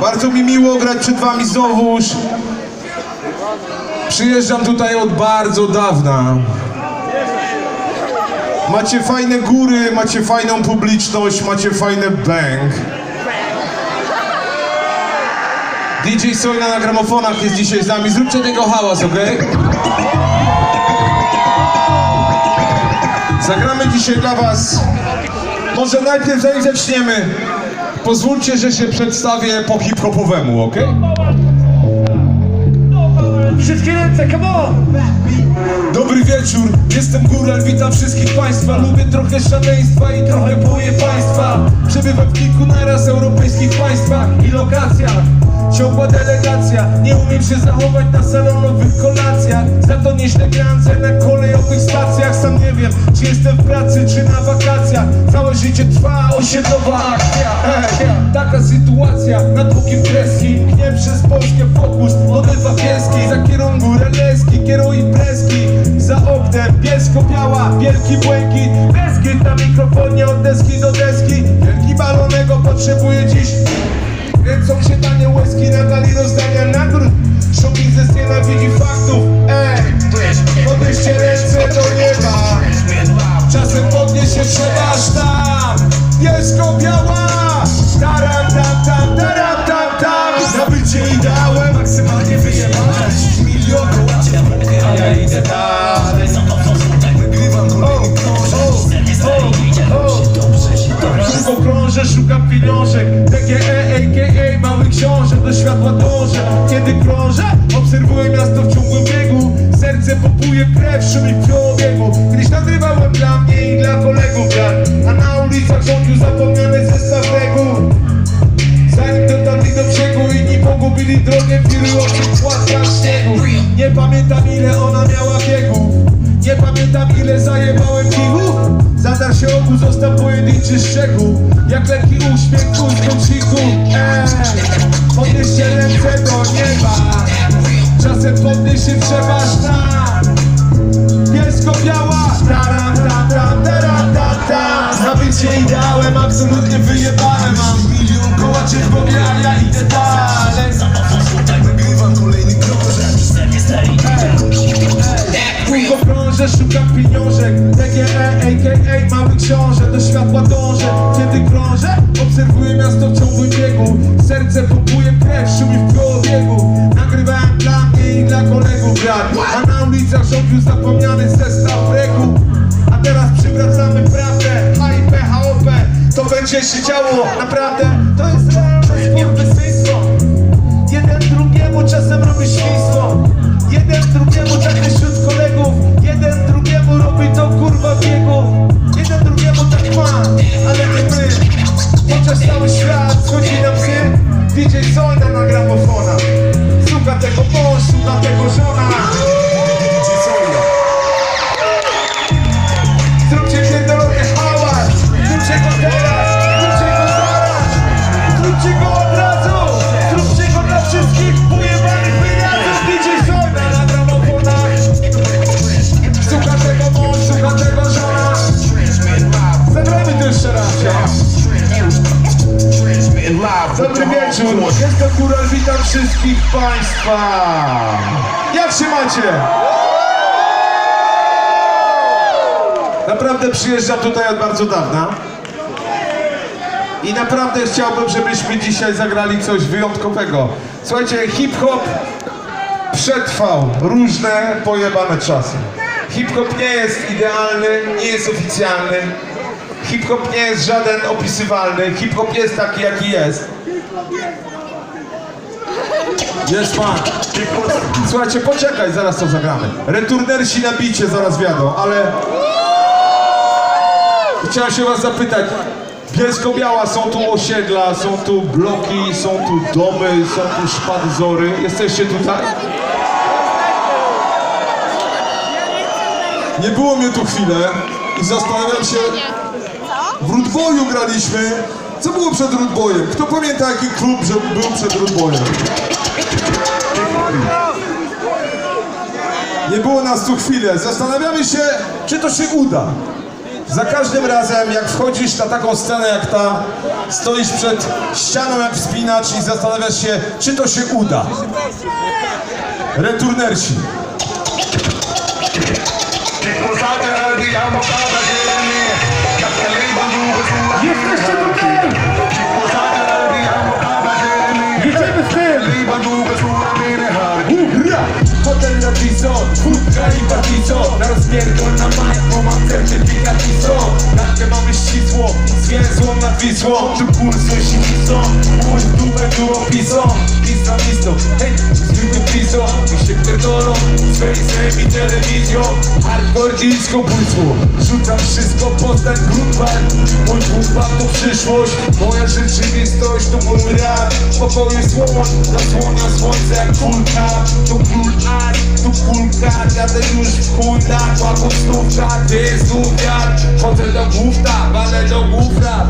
Bardzo mi miło grać przed wami znowuż. Przyjeżdżam tutaj od bardzo dawna. Macie fajne góry, macie fajną publiczność, macie fajny bang. DJ Sojna na gramofonach jest dzisiaj z nami. Zróbcie tego hałas, ok? Zagramy dzisiaj dla was. Może najpierw zaczniemy, pozwólcie, że się przedstawię po hip-hopowemu, ok? Wszystkie ręce, come on! Dobry wieczór, jestem Góral, witam wszystkich Państwa. Lubię trochę szaleństwa i trochę boję państwa. Przebywam w kilku naraz europejskich państwach i lokacjach. Ciągła delegacja, nie umiem się zachować na salonowych kolacjach. Za to nieźle grance na kolejowych stacjach Sam nie wiem, czy jestem w pracy, czy na wakacjach. Całe życie trwa osiedlowa akcja. Taka sytuacja, na długim kreski. Gnie przez Polskę fokus, model wapieski Za kierunku releski, kieruj imprezki Za oknem bielsko-biała, wielki błękit. Beskid na mikrofonie od deski do deski. Wielki balonego potrzebuje dziś. Kręcą się tanie łezki na gali rozdania nagród. Shopping ze nienawidzi faktów. Ej, podnieście ręce do podniesie trzeba aż tam Bielsko-biała Taram tam tam, taram tam tam Na bycie ideałem maksymalnie wyjebane Milion a ja idę dalej. Szybko krążę, szukam pieniążek. TGE, a.k.a. mały książę Do światła dążę. Kiedy krążę, obserwuję miasto w ciągłym biegu. Serce popuje krew, szumi pogubili drogę Wiry oczy płatka śniegu. Nie pamiętam ile ona miała biegów Nie pamiętam ile zajebałem piwu Zadarł się obu, został pojedynczy szczegół. Jak lekki uśmiech ku skąciku Ej, podnieście ręce do nieba. Czasem podnieść się trzeba sztam Bielsko-biała Taram, tam, tam, tam, tam Na ideałem absolutnie wyjebane mam Milion kołaczy w głowie, a ja idę dalej Krążę, szukam pieniążek. TGE, a.k.a. mały książę Do światła dążę, kiedy krążę Obserwuję miasto w ciągłym biegu. Serce pompuje krew, szumi w kołobiegu Nagrywałem dla mnie i dla kolegów brat A na ulicach rządził zapomniany zestaw reguł A teraz przywracamy prawdę. HIP, HOP To będzie się działo, naprawdę To jest realne skurwysyństwo Jeden drugiemu czasem robi świństwo. Jeden drugiemu tak wśród kolegów. Jeden drugiemu robi Dobry wieczór, jest to Góral, witam wszystkich Państwa Jak się macie? Naprawdę przyjeżdżam tutaj od bardzo dawna. I naprawdę chciałbym, żebyśmy dzisiaj zagrali coś wyjątkowego. Słuchajcie, hip-hop przetrwał różne pojebane czasy. Hip-hop nie jest idealny, nie jest oficjalny. Hip-hop nie jest żaden opisywalny. Hip-hop jest taki, jaki jest. Jest pan. Słuchajcie, poczekaj, zaraz to zagramy. Returnersi na bicie zaraz wiadą, ale... Chciałem się was zapytać, Bielsko-Biała, są tu osiedla, są tu bloki, są tu domy, są tu szpadzory. Jesteście tutaj? Nie było mnie tu chwilę i zastanawiam się, w Rudboju graliśmy. Co było przed Rudbojem? Kto pamięta jaki klub był przed Rudbojem? Nie było nas tu chwilę. Zastanawiamy się, czy to się uda. Za każdym razem, jak wchodzisz na taką scenę jak ta, stoisz przed ścianą jak wspinacz i zastanawiasz się, czy to się uda. Returnersi. Wisłą Tu kursy siwicą, mój dupę było pisą Islamistą, hej, zwykły piso Mi się pierdolą, z fejsem i telewizją. Hardcore disco bójstwo. Rzucam wszystko pod ten gruntwar Mój gruntwar to przyszłość. Moja rzeczywistość to mój rap. Pokoju słoń, zasłania słońce jak kulka. To król kulka Jadę już w chuj na kłaku stówka Gdzie jest wiatr? Chodzę do główka, walę do główka